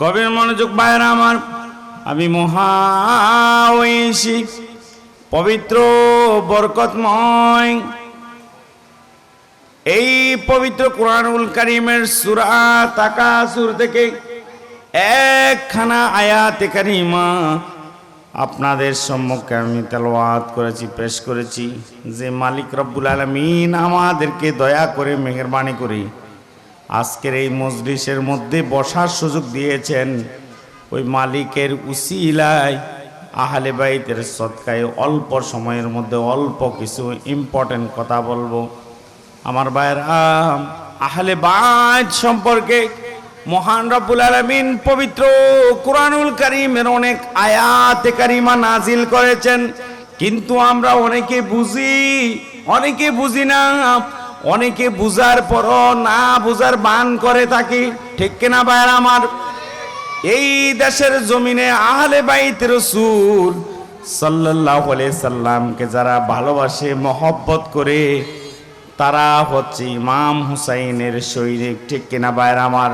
গভীর মনোযোগ বাইরে আমার। আমি মহাঐশী পবিত্র, বরকতময়। এই পবিত্র কোরআনুল করিমের সুরা তাকাসুর থেকে একখানা আয়াতে কারিমা আপনাদের সম্মুখে আমি তেলাওয়াত করেছি, পেশ করেছি। যে মালিক রব্বুল আলমিন আমাদেরকে দয়া করে, মেহরবানি করে আজকের এই মজলিসের মধ্যে বসার সুযোগ দিয়েছেন ওই মালিকের উসিলায় আহলে বাইতের সৎকায় অল্প সময়ের মধ্যে অল্প কিছু ইম্পর্টেন্ট কথা বলব। আমার ভাইয়েরা, আহলে বাইত সম্পর্কে মহান রব্বুল আলমিন পবিত্র কোরআনুল করিমের অনেক আয়াতে কারিমা নাজিল করেছেন। কিন্তু আমরা অনেকে বুঝি অনেকে বুঝি না। অনেকে বুঝার পরও না বুঝার বান করে থাকি। ঠিক কিনা ভাইয়েরা আমার? এই দেশের জমিনে আহলে বাইত রসুল সাল্লাহ সাল্লামকে যারা ভালোবাসে, মহব্বত করে, তারা হচ্ছে ইমাম হুসাইনের সৈনিক। ঠিক কিনা বাইর আমার?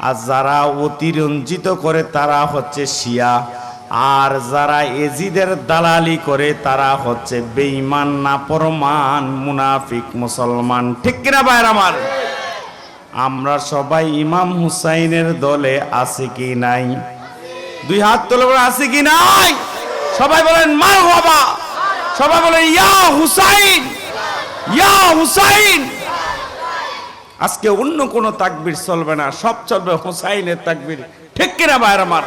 আর যারা অতিরঞ্জিত করে, তারা হচ্ছে শিয়া। আর যারা এজিদের দালালি করে, তারা হচ্ছে বেঈমান নাপরমান মুনাফিক, মুসলমান। ঠিক কিনা বাইর আমার? আমরা সবাই ইমাম হুসাইনের দলে আছে কি নাই? দুই হাত তোলে বলে আছে কি নাই? সবাই বলেন মার বাবা। সবাই বলেন, ইয়া হুসাইন ইয়া হুসাইন। আজকে অন্য কোনো তাকবির চলবে না, সব চলবে হুসাইনের তাকবির। ঠিক কিনা বাইর আমার?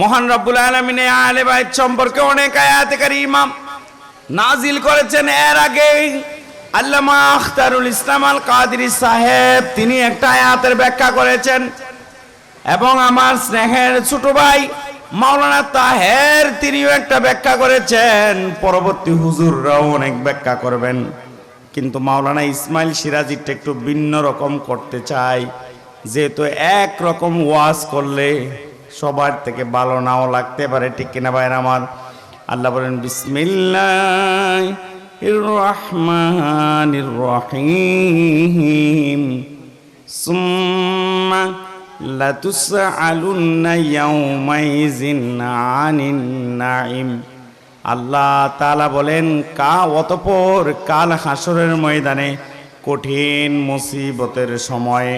মহান রব্বুল আলমিনে আলে বাইত সম্পর্কে অনেক আয়াতকারী ইমাম নাজিল করেছেন। এর আগে আল্লামা আখতারুল ইসলাম আল কাদিরি সাহেব তিনি একটা আয়াতের ব্যাখ্যা করেছেন। এবং আমার স্নেহের ছোট ভাই মাওলানা তাহের তিনিও একটা ব্যাখ্যা করেছেন। পরবর্তী হুজুররাও অনেক ব্যাখ্যা করবেন। কিন্তু মাওলানা ইসমাইল সিরাজিরটা একটু ভিন্ন রকম করতে চাই। যেহেতু এক রকম ওয়াজ করলে সবার থেকে ভালো নাও লাগতে পারে ঠিক কিনা ভাইয়ের আমার আল্লাহ বলেন বিসমিল্লাহ الرحمن الرحيم ثم لتسألن يومئذ عن النعيم আল্লাহ তালা বলেন কা অতপর কাল হাসরের ময়দানে কঠিন মুসিবতের সময়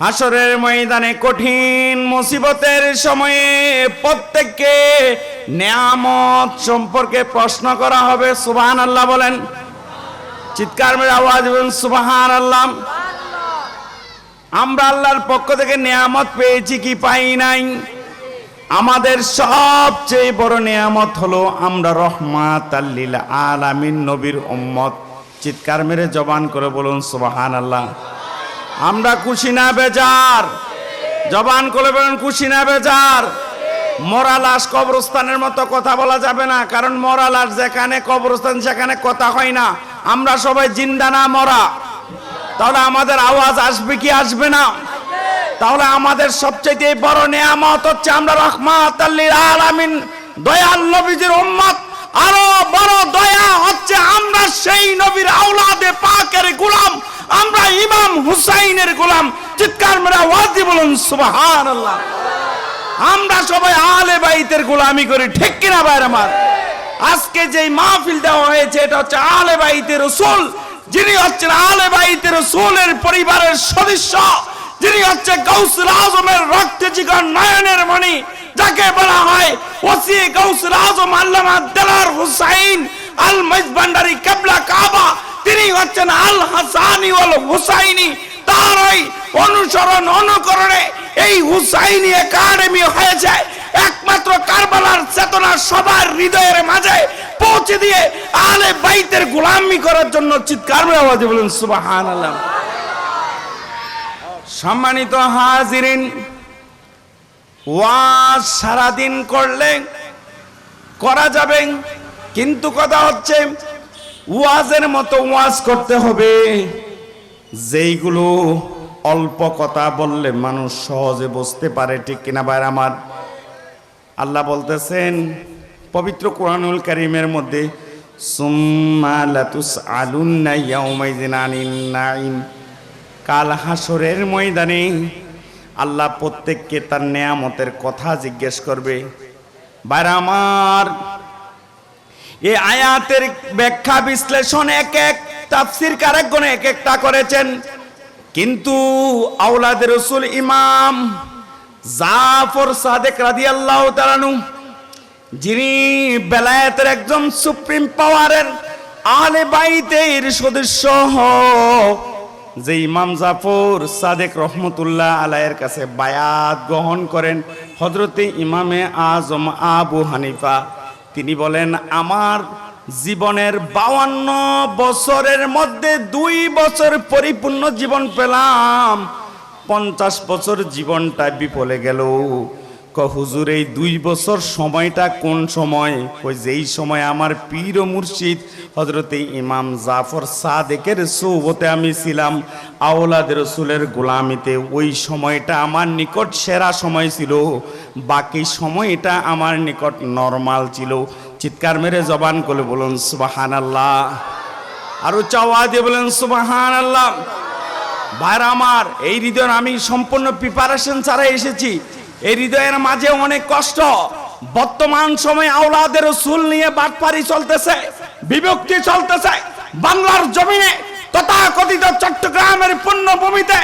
হাসরের ময়দানে কঠিন মুসিবতের সময়ে প্রত্যেককে নিয়ামত সম্পর্কে প্রশ্ন করা হবে। সুবাহান আল্লাহ বলেন। চিৎকার মেরে আওয়াজ বলেন সুবাহান আল্লাহ আমরা আল্লাহর পক্ষ থেকে নিয়ামত পেয়েছি কি পাই নাই? আমাদের সবচেয়ে বড় নিয়ামত হলো আমরা রহমাত আল্লিল আলামিন নবীর উম্মত। চিৎকার মেরে জবান করে বলুন সুবাহান আল্লাহ আমরা খুশি না বেজার। জবান করে বলেন, খুশি না বেজার। মরা লাশ কবরস্থানের মতো কথা বলা যাবে না, কারণ মরা লাশ যেখানে কবরস্থান, সেখানে কথা হয় না। আমরা সবাই জিন্দা না মরা। তাহলে আমাদের আওয়াজ আসবে কি আসবে না? তাহলে আমাদের সবচেয়ে বড় নিয়ামত হচ্ছে আমরা রহমাত আলামিন, দয়াল নবীজির উম্মত। আরও বড় দয়া হচ্ছে আমরা সেই নবীর আওলাদে পাকের গোলাম। আমরা ইমাম হুসাইনের গোলাম। চিৎকার মেরা ওয়াজি বলুন, সুবহানাল্লাহ। আমরা সবাই আলে বাইতের গোলামি করি, ঠিক কিনা ভাইর আমার? আজকে যে মাহফিল দেওয়া হয়েছে, এটা হচ্ছে আলে বাইতের রসুল। যিনি হচ্ছেন আলে বাইতের রসুলের পরিবারের সদস্য। যিনি হচ্ছে গৌসুল আজমের রক্ত জিগর নয়নের মণি, যাকে বলা হয় ওসি গৌসুল আজম আল্লামা দেলার হুসাইন আল মজবান্ডারি কেবলা কাবা। তিনি হচ্ছেন আল হাসানি ওয়াল হুসাইনি তার ওই অনুসরণ, অনুকরণে এই হুসাইনি একাডেমি হয়েছে। একমাত্র কারবালার চেতনা সবার হৃদয়ের মাঝে পৌঁছে দিয়ে আলে বাইতের গোলামি করার জন্য চিৎকার করে আওয়াজে বলুন সুবহানাল্লাহ। সম্মানিত হাজিরিন, ওয়াজ সারাদিন করলে করা যাবে, কিন্তু কথা হচ্ছে ওয়াজের মতো ওয়াজ করতে হবে। যেইগুলো অল্প কথা বললে মানুষ সহজে বুঝতে পারে, ঠিক কিনা বাইর আমার? আল্লাহ বলতেছেন, পবিত্র কোরআনুল কারিমের মধ্যে কাল হাসরের ময়দানে আল্লাহ প্রত্যেককে তার নেয়ামতের কথা জিজ্ঞেস করবে। বাইরে আমার এই আয়াতের ব্যাখ্যা বিশ্লেষণ এক এক, তাফসির কারেকগণ এক একটা করেছেন। কিন্তু আওলাদের রসুল ইমাম জাফর সাদেক রাদিয়াল্লাহু তাআলাহু যিনি বেলায়েতের একজন সুপ্রিম পাওয়ারের আলে বাইতের সদস্য, যে ইমাম জাফর সাদেক রহমতুল্লাহ আলাইয়ের কাছে বায়াত গ্রহণ করেন হজরতে ইমামে আজম আবু হানিফা। তিনি বলেন, আমার জীবনের বাউান্ন বছরের মধ্যে দুই বছর পরিপূর্ণ জীবন পেলাম। পঞ্চাশ বছর জীবনটা বিফলে গেল। ক, হুজুর, এই দুই বছর সময়টা কোন সময়? ওই যেই সময় আমার পীর মুর্শিদ হজরতে ইমাম জাফর সাদেকের সৌবতে আমি ছিলাম, আওলাদ রসুলের গোলামিতে, ওই সময়টা আমার নিকট সেরা সময় ছিল, বাকি সময়টা আমার নিকট নর্মাল ছিল। চিৎকার মেরে জবান করে বলুন সুবাহান আল্লাহ আরও চাওয়া দিয়ে বলেন সুবাহান আল্লাহ ভাইর আমার, এই হৃদয়ের আমি সম্পূর্ণ প্রিপারেশন ছাড়া এসেছি। এই হৃদয়ের মাঝে অনেক কষ্ট। বর্তমান সময়ে আওলাদের সুল নিয়ে বাটপারি চলতেছে, বিভক্তি চলতেছে। বাংলার জমিনে তথাকথিত চট্টগ্রামের পুণ্যভূমিতে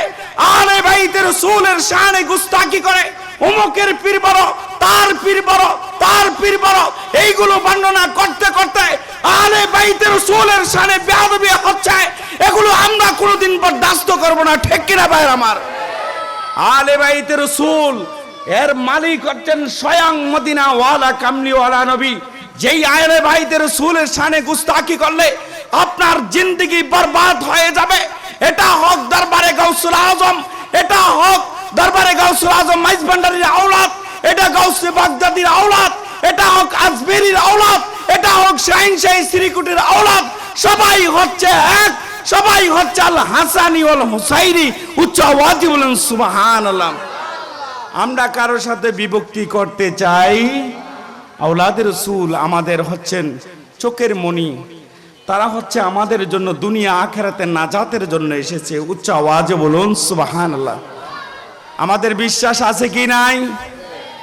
সুলের শানে গুস্তাকি করে অমুকের পীর বড় তার পীর বড় তার পীর বড় এইগুলো বর্ণনা করতে করতে আলে বাইতের সুলের শানে বেয়াদবি হচ্ছে। এগুলো আমরা কোনোদিন বরদাস্ত করব না, ঠিক কিনা ভাইয়ের আমার? আলে বাইতের রসুল এর মালিক হচ্ছেন স্বয়ং মদিনা ওয়ালা কামলি ওয়ালা নবী। যেই আলে বাইতের রসুলের শানে গুস্তাকি করলে আপনার জিন্দগি বরবাদ হয়ে যাবে। এটা হক দরবারে গৌসুল আজম, এটা হক দরবারে গৌসুল আজম মাইজ ভান্ডারির আওলাদ, এটা গৌসে বাগদাদির আওলাদ, এটা হোক আজমেরির আওলাদ, এটা হোক শাহিন শাহী শ্রীকুটির আওলাদ। সবাই হচ্ছে এক, সবাই হচ্ছে আল হাসানি ওল হুসাইনি, উচ্চ আওয়াজে বলেন সুবহান আমরা কারোর সাথে বিভক্তি করতে চাই। আওলাদের রসুল আমাদের হচ্ছেন চোখের মণি। তারা হচ্ছে আমাদের জন্য দুনিয়া আখেরাতে নাজাতের জন্য এসেছে। উচ্চ আওয়াজে বলুন সুবাহান আমাদের বিশ্বাস আছে কি নাই?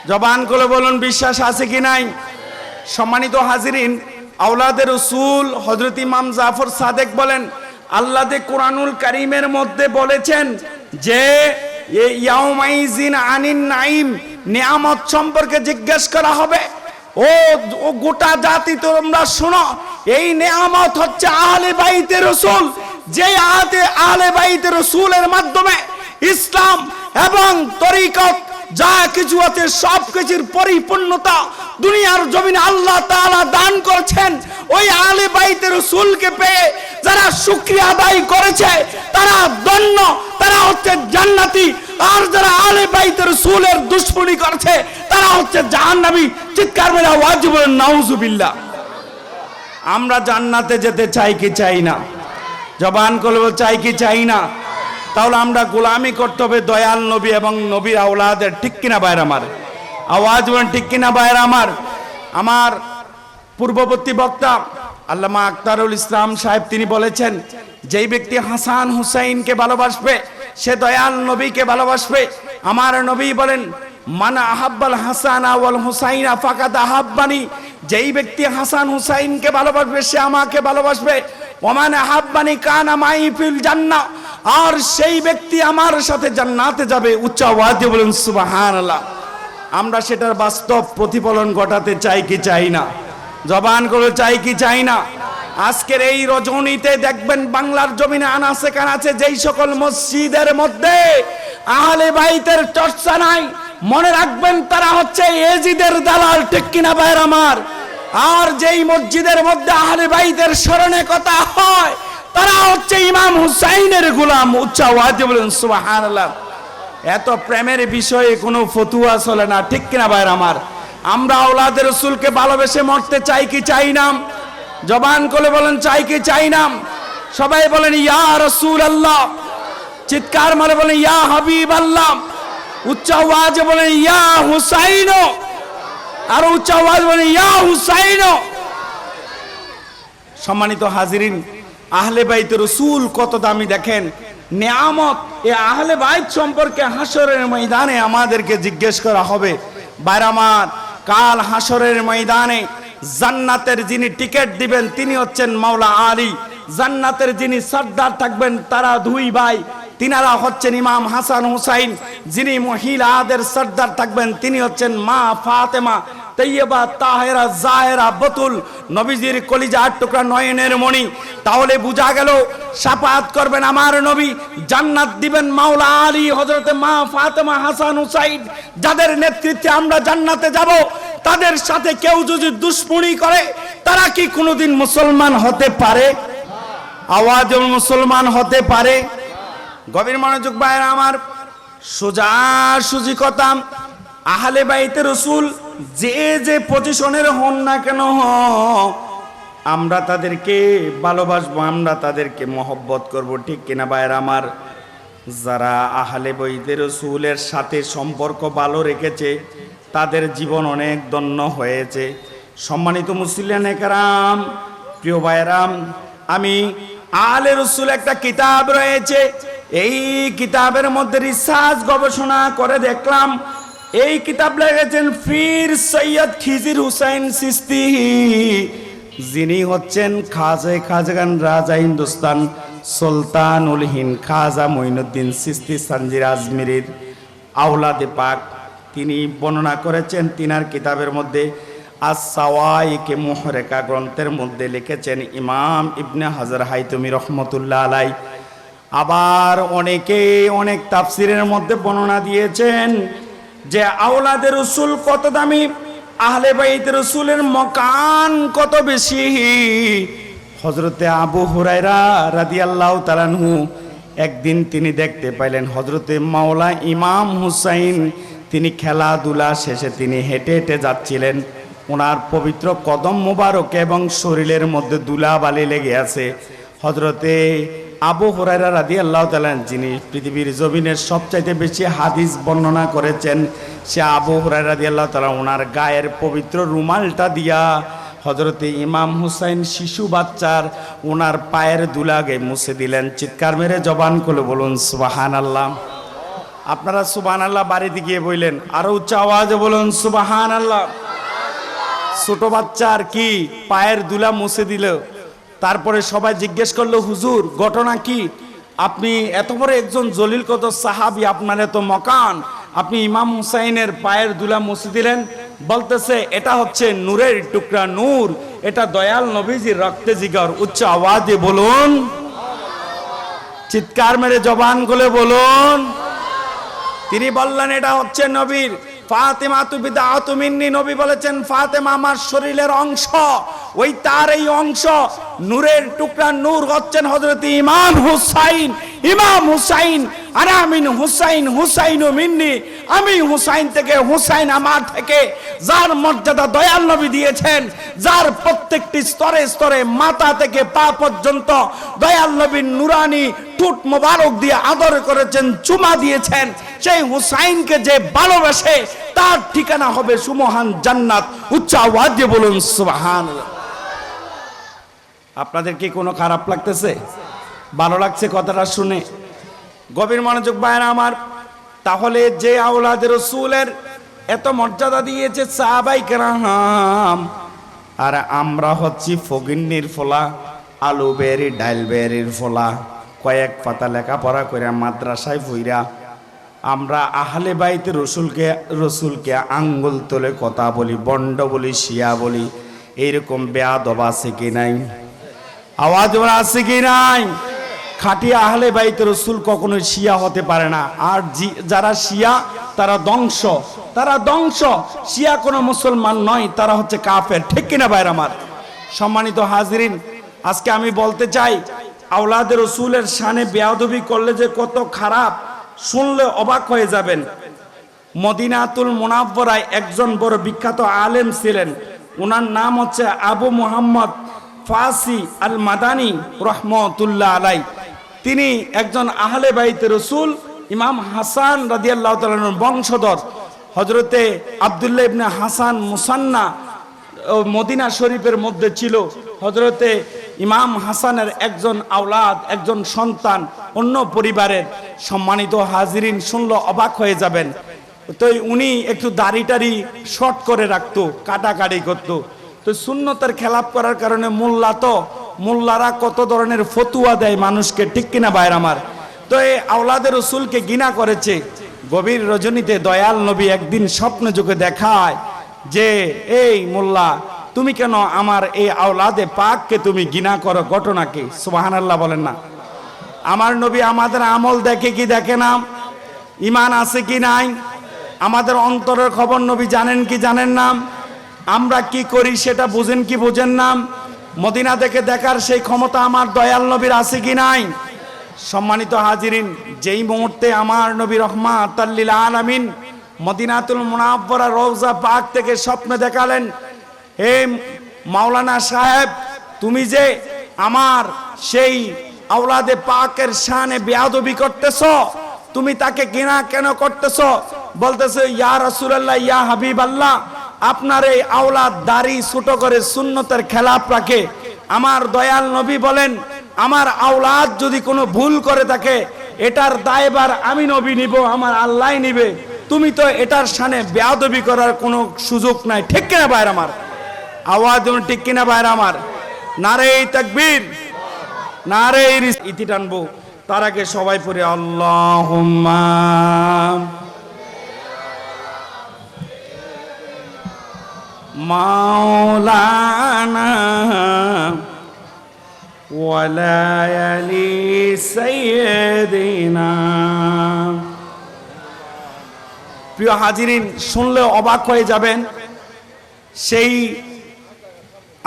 জবান করে বলুন, বিশ্বাস আছে কি নাই? সম্মানিত হাজিরিন, আওলাদের রসুল হজরত ইমাম জাফর সাদেক বলেন, আল্লাহ দে কোরআনুল কারিমের মধ্যে বলেছেন যে আনিন নাইম নিয়ামত সম্পর্কে জিজ্ঞেস করা হবে। ও গোটা জাতি তোমরা শোনো, এই নেয়ামত হচ্ছে আহলে বাইতে রসুল। যে আহলে বাইতে রসুলের মাধ্যমে ইসলাম এবং তরিকত যা কিছু আছে, সব কিছুর পরিপূর্ণতা দুনিয়ার জমিনে আল্লাহ তাআলা দান করেছেন। ওই আলে বাইতে রসুলকে পেয়ে যারা শুক্রিয়া আদায় করেছে, তারা দন্য তারা হচ্ছে জান্নাতি। আর যারা আলে বাইতে রসুলের দুশ্মনী করেছে, তারা হচ্ছে জাহান্নামী। চিৎকার মেরা ওয়াজিব নাউজুবিল্লাহ আমরা জান্নাতে যেতে চাই কি চাই না? জবান করব চাই কি চাই না? তাহলে আমরা গোলামি করতে হবে দয়াল নবী এবং নবীর আওলাদের, ঠিক কিনা বাইর আমার? আওয়াজ বলেন, ঠিক কিনা বাইর আমার? আমার পূর্ববর্তী বক্তা আল্লামা আক্তারুল ইসলাম সাহেব, তিনি বলেছেন, যেই ব্যক্তি হাসান হুসাইনকে ভালোবাসবে, সে দয়াল নবীকে ভালোবাসবে। আমার নবী বলেন, মানা আহাব্বাল হাসান আওয়াল হুসাইন ফাকাত আহাব্বানি। যেই ব্যক্তি হাসান হুসাইনকে ভালোবাসবে, সে আমাকে ভালোবাসবে। ওমান আহাব্বানি কানা মাই ফিল জান্নাহ। আর সেই ব্যক্তি আমার সাথে জান্নাতে যাবে, উচ্চ আওয়াজে বলেন, সুবহানাল্লাহ। আমরা সেটার বাস্তব প্রতিফলন ঘটাতে চাই কি চাই না? জবান করে চাই কি চাই না? আজকের এই রজনীতে দেখবেন বাংলার জমিনে আনাসে কানাচে যেই সকল মসজিদের মধ্যে আহলে বাইতের চর্চা নাই, মনে রাখবেন তারা হচ্ছে এজিদের দালাল, ঠিক কিনা বাইর আমার? আর যেই মসজিদের মধ্যে আহলে বাইতের স্মরণে কথা হয় তারা হচ্ছে ইমাম হুসাইনের গোলাম, উচ্চ আওয়াজে বলেন, সুবহানাল্লাহ। এত প্রেমের বিষয়ে কোনো ফতুয়া চলে না, ঠিক কিনা ভাইয়ের আমার? আমরা ওলাদের রসুলকে ভালোবেসে মরতে চাই কি চাই না? জবান করে বলেন, চাই কি চাই না? সবাই বলেন, ইয়া রসুল আল্লাহ চিৎকার মারে বলেন, ইয়া হাবিব আল্লাহ উচ্চ আওয়াজে বলেন, ইয়া হুসাইন। আর উচ্চ আওয়াজ বলেন, ইয়া হুসাইন। সম্মানিত হাজিরিন আহলে বাইতে রসুল কত দামি দেখেন? নিয়ামত এ আহলে বাইত সম্পর্কে হাসরের ময়দানে আমাদেরকে জিজ্ঞেস করা হবে। বাইরামার কাল হাসরের ময়দানে জান্নাতের যিনি টিকিট দিবেন, তিনি হচ্ছেন মাওলা আলী। জান্নাতের যিনি সর্দার থাকবেন, তারা দুই ভাই। তিনারা হচ্ছেন ইমাম হাসান হুসাইন। যিনি মহিলাদের সর্দার থাকবেন, তিনি হচ্ছেন মা ফাতেমা। তৈয়বা তাহেরা, জাহেরা, বতুল, নবীজির কলিজা আট টুকরা নয়নের মণি। তাহলে বোঝা গেল সাফাত করবেন আমার নবী, জান্নাত দিবেন মাওলা আলী হজরতে মা ফাতেমা হাসান হুসাইন। যাদের নেতৃত্বে আমরা জান্নাতে যাব, তাদের সাথে কেউ যদি দুশ্মনী করে, তারা কি কোনোদিন মুসলমান হতে পারে? আওয়াজ মুসলমান হতে পারে। গভীর মনোযোগ বাইরে আমার, সোজা সুজি কথা আহলে বাইতে রসুল যে যে পজিশনের হন না কেন, আমরা তাদেরকে ভালোবাসবো, আমরা তাদেরকে মহব্বত করব। ঠিক কিনা বাইরে আমার? যারা আহলে বৈতে রসুলের সাথে সম্পর্ক ভালো রেখেছে, তাদের জীবন অনেক দন্য হয়েছে। সম্মানিত মুসলিয়ান একরাম, প্রিয় ভাইরাম আমি আহলে রসুল একটা কিতাব রয়েছে। এই কিতাবের মধ্যে রিসার্চ গবেষণা করে দেখলাম এই কিতাব লেগেছেন ফির সৈয়দ খিজির হুসাইন সিস্তি, যিনি হচ্ছেন খাজে খাজগান রাজা হিন্দুস্তান সুলতানুল হিন্দ খাজা মঈনুদ্দিন সিস্তি সানজির আজমিরির আওলাদে পাক। তিনি বর্ণনা করেছেন, তিনার কিতাবের মধ্যে আসাওয়াইকে মোহরেকা গ্রন্থের মধ্যে লিখেছেন ইমাম ইবনে হাজার হাইতুমি রহমতুল্লাহ আলাই আবার অনেকে অনেক তাফসিরের মধ্যে বর্ণনা দিয়েছেন যে আওলাদের রসুল কত দামি? আহলে বাইত রসুলের মকান কত বেশি? হজরতে আবু হুরাইরা রাদিয়াল্লাহু তালানহু একদিন তিনি দেখতে পাইলেন হজরতে মাওলা ইমাম হুসাইন। তিনি খেলাধুলা শেষে তিনি হেঁটে হেঁটে যাচ্ছিলেন। ওনার পবিত্র কদম মোবারক এবং শরীরের মধ্যে দুলা বালি লেগে আছে। হজরতে আবু হরাইরা রাদি আল্লাহ তালান যিনি পৃথিবীর জমিনের সবচাইতে বেশি হাদিস বর্ণনা করেছেন, সে আবু হরাইরা রাদি আল্লাহ তালা ওনার গায়ের পবিত্র রুমালটা দিয়া হজরতে ইমাম হুসাইন শিশু বাচ্চার ওনার পায়ের দুলাগে মুছে দিলেন। চিৎকার মেরে জবান করে বলুন সুবাহান আল্লাহ আপনারা সুবাহান আল্লাহ বাড়িতে গিয়ে বললেন আরও উচ্চ আওয়াজে বলুন সুবাহান আল্লাহ ছোট বাচ্চার কি পায়ের দুলা মুছে দিল? তারপরে সবাই জিজ্ঞেস করল, হুজুর, ঘটনা কি? আপনি এত বড় একজন জলিল কত সাহাবি, আপনার এত মকান। আপনি ইমাম হুসাইনের পায়ের দুলা মুছে দিলেন। বলতেছে, এটা হচ্ছে নূরের টুকরা নূর। এটা দয়াল নবীজির রক্তে জিগর উচ্চ আওয়াজে বলুন। চিৎকার মেরে জবান গুলে বলুন। তিনি বললেন, এটা হচ্ছে নবীর। ফাতেমা তু বিদাআতু মিন্নি। নবী বলেছেন, ফাতেমা আমার শরীরের অংশ। ওই তার এই অংশ নূরের টুকরা নূর হচ্ছেন হযরত ইমাম হুসাইন। ইমাম হুসাইন, আরে আমিন হুসাইন হুসাইন মিন্নি। আমি হুসাইন থেকে হুসাইন আমার থেকে, যার মর্যাদা দয়াল নবী দিয়েছেন, যার প্রত্যেকটি স্তরে স্তরে মাথা থেকে পা পর্যন্ত দয়াল নবীর নুরানি টুট মোবারক দিয়ে আদর করেছেন, চুমা দিয়েছেন। সেই হুসাইনকে যে ভালোবাসে, তার ঠিকানা হবে সুমহান জান্নাত। উচ্চ আওয়াজে বলুন সুবহান আপনাদের কি কোনো খারাপ লাগতেছে? ভালো লাগছে কথাটা শুনে। গভীর মনোযোগ বাইরে আমার, তাহলে যে আওলাদের রসুলের এত মর্যাদা দিয়েছে সাহাবাই কেরাম, আর আমরা হচ্ছি ফগিন্নির ফোলা, আলু বেরি, ডাইল বেরির ফোলা, কয়েক পাতা লেখাপড়া করে মাদ্রাসায় ফুইরা, আমরা আহলে বাইতে রসুলকে রসুলকে আঙ্গুল তোলে কথা বলি, বন্ড বলি, শিয়া বলি, এইরকম বেয়াদব আছে কি নাই? আওয়াজ ওরা আছে কি নাই? খাটিয়া আহলে বাইতে রসুল কখনো শিয়া হতে পারে না। আর যারা শিয়া, তারা ধ্বংস। তারা ধ্বংস। শিয়া কোনো মুসলমান নয়, তারা হচ্ছে কাফের। ঠিক কিনা বাইর আমার? সম্মানিত হাজরিন, আজকে আমি বলতে চাই আওলাদের রসুলের শানে বেয়াদবি করলে যে কত খারাপ, শুনলে অবাক হয়ে যাবেন। মদিনাতুল মোনাব্বরায় একজন বড় বিখ্যাত আলেম ছিলেন। ওনার নাম হচ্ছে আবু মোহাম্মদ ফাসি আল মাদানি রহমতুল্লাহ আলাই তিনি একজন আহলে বাইতে রসুল, ইমাম হাসান রাদিয়াল্লাহ তালানোর বংশধর। হজরতে Abdullah ibn Hasan Musanna Medina শরীফের মধ্যে ছিল। হজরতে ইমাম হাসানের একজন আওলাদ, একজন সন্তান, অন্য পরিবারের সম্মানিত হাজিরিন শুনলো অবাক হয়ে যাবেন। তো উনি একটু দাড়ি টাড়ি শর্ট করে রাখতো, কাটাকাটি করতো। তো শূন্যতার খেলাপ করার কারণে মোল্লা তো, মোল্লারা কত ধরনের ফতুয়া দেয় মানুষকে, ঠিক কিনা বাইর আমার? তো এই আওলাদের রসুলকে গিনা করেছে, গভীর রজনীতে দয়াল নবী একদিন স্বপ্ন যুগে দেখায় যে, এই মোল্লা, তুমি কেন আমার এই আওলাদে পাককে তুমি গিনা করো? ঘটনাকে সুবাহান আল্লাহ বলেন না। আমার নবী আমাদের আমল দেখে কি দেখে না? ইমান আছে কি নাই? আমাদের অন্তরের খবর নবী জানেন কি জানেন না? আমরা কি করি সেটা বুঝেন কি বুঝেন না? মদিনা থেকে দেখার সেই ক্ষমতা আমার দয়াল নবীর আছে কি নাই? সম্মানিত হাজিরিন, যেই মুহূর্তে আমার নবী রহমা তাল্লিল আলামিন মদিনাতুল মুনাব্বরা রওজা পাক থেকে স্বপ্নে দেখালেন, হে মাওলানা সাহেব, তুমি যে আমার সেই আওলাদে পাকের শানে বেয়াদবি করতেছ, তুমি তাকে কিনা কেন করতেছ? বলতেছে, ইয়া রাসূলুল্লাহ, ইয়া হাবিব আল্লাহ আপনার এই আওলাদ দাড়ি ছোট করে সুন্নতের খেলাপ রাখে। আমার দয়াল নবী বলেন, আমার আওলাদ যদি কোনো ভুল করে থাকে, এটার দায়বার আমি নবী নিব, আমার আল্লাহ নিবে। তুমি তো এটার সানে বেয়াদবি করার কোনো সুযোগ নাই। ঠিক কিনা বাইর আমার? আওয়াজ ঠিক কিনা বাইর আমার? নারে তাকবীর, নারে ইতি টানবো। তার আগে সবাই পড়ে আল্লাহ মাওলানা ওয়ালায়ালি সাইয়্যিদিনা। প্রিয় হাজিরিন, শুনলে অবাক হয়ে যাবেন, সেই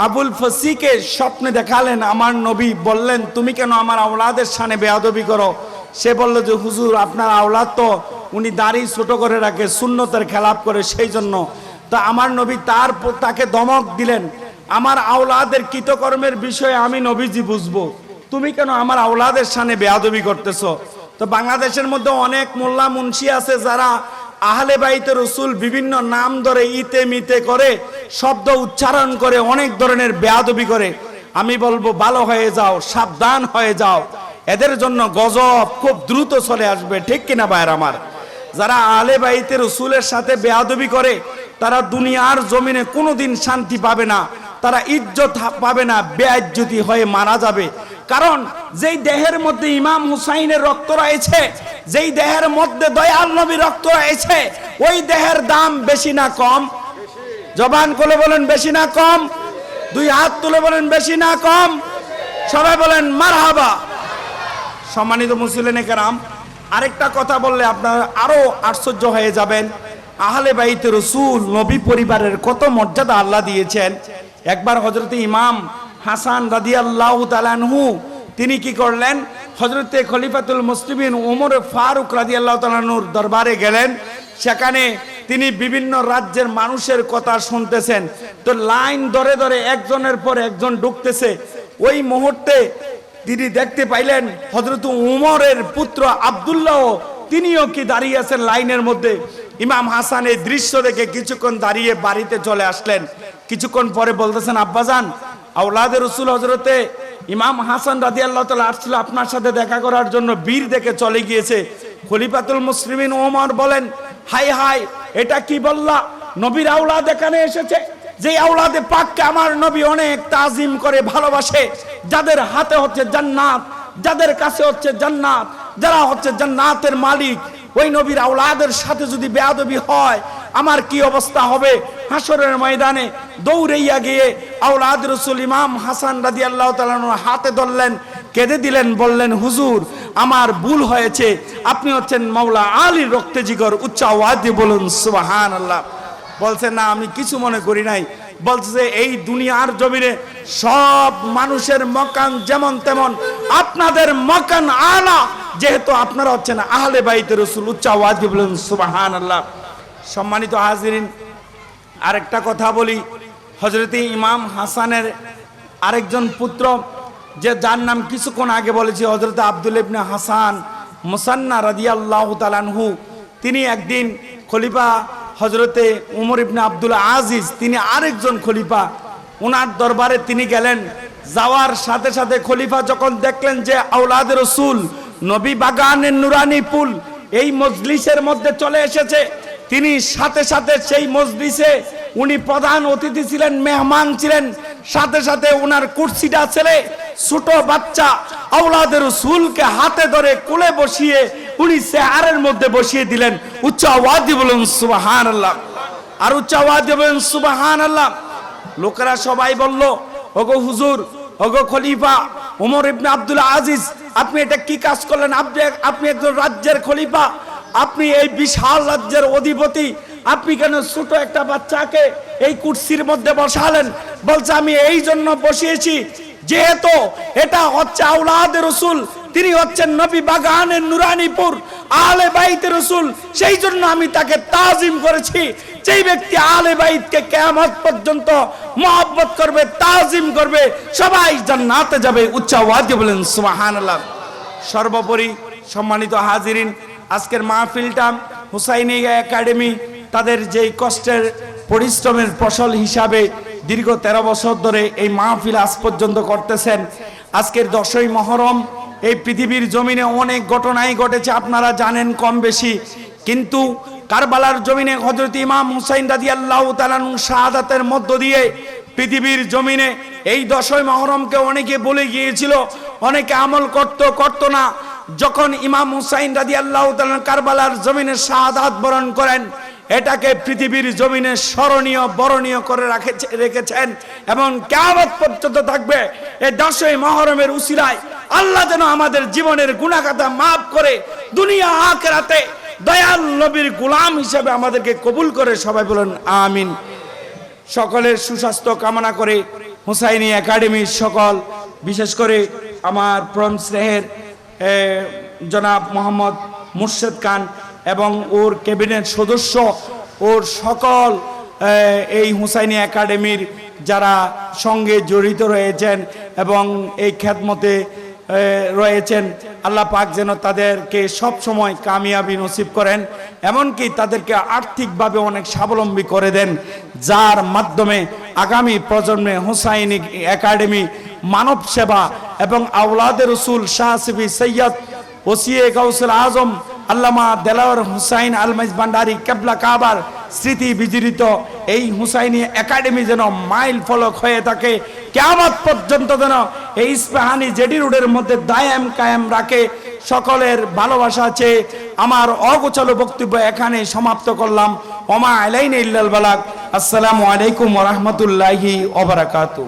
আবুল ফসিকে স্বপ্নে দেখালেন আমার নবী, বললেন, তুমি কেন আমার আওলাদের সানে বেয়াদবি করো? সে বলল যে, হুজুর, আপনার আওলাদ তো উনি দাড়ি ছোট করে রাখে শূন্যতার খেলাপ করে, সেই জন্য তা আমার নবী তার তাকে দমক দিলেন। আমার আওলাদের কৃতকর্মের বিষয়ে আমি নবীজি বুঝব। তুমি কেন আমার আওলাদের সামনে বেয়াদবি করতেছ? তো বাংলাদেশের মধ্যে অনেক মোল্লা মুন্সি আছে যারা আহলে বাইতে রসুল বিভিন্ন নাম ধরে ইতে মিতে করে, শব্দ উচ্চারণ করে অনেক ধরনের বেয়াদবি করে। আমি বলব, ভালো হয়ে যাও, সাবধান হয়ে যাও। এদের জন্য গজব খুব দ্রুত চলে আসবে। ঠিক কিনা ভাইয়ের আমার? যারা আলে বাইতে রসুলের সাথে বেয়াদবি করে তারা দুনিয়ার জমিনে কোনোদিন শান্তি পাবে না, তারা ইজ্জত পাবে না বেআজ্জতি হয়ে মারা যাবে। কারণ যেই দেহের মধ্যে ইমাম হুসাইনের রক্ত রয়েছে, যেই দেহের মধ্যে দয়াল নবী রক্ত রয়েছে, ওই দেহের দাম বেশি না কম? জবান করে বলেন বেশি না কম? দুই হাত তুলে বলেন বেশি না কম? সবাই বলেন মারহাবা। সম্মানিত মুসলিম কেরাম, আরেকটা কথা বললে আপনারা আরও আশ্চর্য হয়ে যাবেন। আহলে বাইতে রসুল, নবী পরিবারের কত মর্যাদা আল্লাহ দিয়েছেন। একবার হজরত ইমাম হাসান রাদি আল্লাহ তালানহু তিনি কি করলেন? হজরতে খলিফাতুল মুসলিমিন উমর ফারুক রাদি আল্লাহ তালানুর দরবারে গেলেন। সেখানে তিনি বিভিন্ন রাজ্যের মানুষের কথা শুনতেছেন। তো লাইন ধরে ধরে একজনের পর একজন ঢুকতেছে। ওই মুহূর্তে তিনি দেখতে পাইলেন হজরত উমরের পুত্র আবদুল্লাহ, তিনিও কি দাঁড়িয়ে আছেন লাইনের মধ্যে? ইমাম হাসান এই দৃশ্য দেখে কিছুক্ষণ দাঁড়িয়ে বাড়িতে চলে আসলেন। কিছুক্ষণ পরে বলতেছেন, আব্বাজান আউলাদের রসুল হজরতে ইমাম হাসান রাজি আল্লাহ তালা আসছিল আপনার সাথে দেখা করার জন্য বীর দেখে চলে গিয়েছে। খলিফাতুল মুসলিমিন ওমর বলেন হাই হাই এটা কি বললা? নবীর আউলাদ এখানে এসেছে। যে আওলাদে পাককে আমার নবী অনেক তাজিম করে ভালোবাসে। যাদের হাতে হচ্ছে জান্নাত, যাদের কাছে হচ্ছে জান্নাত যারা হচ্ছে জান্নাতের মালিক, ওই নবীর আওলাদের সাথে যদি বেয়াদবি হয়, আমার কি অবস্থা হবে? হাসরের ময়দানে দৌড়াইয়া গিয়ে আওলাদ রসুল ইমাম হাসান রাজি আল্লাহ হাতে ধরলেন, কেঁদে দিলেন, বললেন, হুজুর, আমার ভুল হয়েছে। আপনি হচ্ছেন মাওলা আলীর রক্তে জিগর, উচ্চ আওয়াজ বলুন সুবাহান আল্লাহ বলছে, না, আমি কিছু মনে করি নাই। বলছে, এই দুনিয়ার জমিনে সব মানুষের মকান যেমন তেমন আপনাদের মকান আলা, যেহেতু আপনারা হচ্ছেন আহলে বাইতে রসুল, উচ্চ আওয়াজ বলুন সুবাহান আল্লাহ সম্মানিত হাজিরিন, আরেকটা কথা বলি। হজরত ইমাম হাসানের আরেকজন পুত্র, যে যার নাম কিছুক্ষণ আগে বলেছি হজরত আব্দুল ইবনে হাসান মুসান্না রাদিয়াল্লাহু তালানহু তিনি একদিন খলিফা হজরতে উমর ইবনে আব্দুল আজিজ, তিনি আরেকজন খলিফা ওনার দরবারে তিনি গেলেন। যাওয়ার সাথে সাথে খলিফা যখন দেখলেন যে আউলাদের রসুল, নবী বাগানের নুরানি পুল এই মজলিসের মধ্যে চলে এসেছে, তিনি সাথে সাথে সেই মজলিসে উনি প্রধান অতিথি ছিলেন, মেহমান ছিলেন, সাথে সাথে ওনার কুর্সিটা ছেড়ে ছোট বাচ্চা আউলাদের রসুলকে হাতে ধরে কোলে বসিয়ে উনি চেয়ারের মধ্যে বসিয়ে দিলেন। উচ্চ আওয়াজ বলুন সুবাহান আল্লাহ আর উচ্চ আওয়াজ বলুন সুবাহান আল্লাহ লোকেরা সবাই বলল ওগো হুজুর, ওগো খলিফা ওমর ইবনে আব্দুল আজিজ, আপনি এটা কি কাজ করলেন? আপনি আপনি একজন রাজ্যের খলিফা, আপনি এই বিশাল রাজ্যের অধিপতি, আপনি কেন ছোট একটা বাচ্চাকে এই কুর্সির মধ্যে বসালেন? বলছে, আমি এই জন্য বসিয়েছি, যেহেতু এটা হচ্ছে আউলাদের রসুল, তিনি হচ্ছেন নবী বাগানের নুরানিপুর আলে বাইতে রসুল, সেই জন্য আমি তাকে তাজিম করেছি। যেই ব্যক্তি আলে বাইতকে কেয়ামত পর্যন্ত মহব্বত করবে, তাজিম করবে, সবাই জান্নাতে যাবে, উচ্চ ওয়াজে বলেন, সুবহানাল্লাহ। সর্বোপরি সম্মানিত হাজিরিন, আজকের মাহফিলটা হুসাইনি একাডেমি, তাদের যেই কষ্টের পরিশ্রমের ফসল হিসাবে দীর্ঘ তেরো বছর ধরে এই মাহফিল আজ পর্যন্ত করতেছেন। আজকের দশই মহরম এই পৃথিবীর জমিনে অনেক ঘটনাই ঘটেছে, আপনারা জানেন কম বেশি। কিন্তু কারবালার জমিনে হজরত ইমাম হুসাইন রাজি আল্লাহ তালানু শাহাদাতের মধ্য দিয়ে পৃথিবীর জমিনে এই দশই মহরমকে অনেকে বলে গিয়েছিল, অনেকে আমল করত করত না। যখন ইমাম হুসাইন রাজি আল্লাহ কারবালার জমিনে শাহাদাত বরণ করেন এটাকে পৃথিবীর জমিনে স্মরণীয়, বরণীয় করে রাখেছে, রেখেছেন এবং কেমন পর্যন্ত থাকবে। এই দশই মহরমের উসিরায় আল্লাহ যেন আমাদের জীবনের গুণাগাতা মাফ করে দুনিয়া আখেরাতে দয়াল নবীর গুলাম হিসেবে আমাদেরকে কবুল করে সবাই বলেন, আমিন। সকলের সুস্বাস্থ্য কামনা করে হুসাইনি একাডেমির সকল, বিশেষ করে আমার প্রম স্নেহের জনাব মোহাম্মদ মুর্শেদ খান এবং ওর ক্যাবিনেট সদস্য, ওর সকল এই হুসাইনি একাডেমির যারা সঙ্গে জড়িত রয়েছেন এবং এই খ্যাতমতে রয়েছেন, আল্লাহ পাক যেন তাদেরকে সব সময় কামিয়াবি নসিব করেন, এমনকি তাদেরকে আর্থিকভাবে অনেক স্বাবলম্বী করে দেন, যার মাধ্যমে আগামী প্রজন্মে হুসাইনি একাডেমি মানব সেবা এবং আউলাদের রসুল শাহসিবি সৈয়দ ওসিয়ে গাউসুল আজম আল্লামা দেলাওয়ার হুসাইন আলমাইজ ভান্ডারি কেবলা কাবার স্মৃতি বিজড়িত। এই হুসাইনি একাডেমি যেন মাইল ফলক হয়ে থাকে কেমন পর্যন্ত যেন এই ইস্পাহানি জেডি রোডের মধ্যে দায়াম কায়েম রাখে। সকলের ভালোবাসা আছে আমার অগোছালো বক্তব্য এখানে সমাপ্ত করলাম। ওমা আলাইন ইল্লাল বালাক আসসালামু আলাইকুম ওরহমতুল্লাহি ওবরাকাতু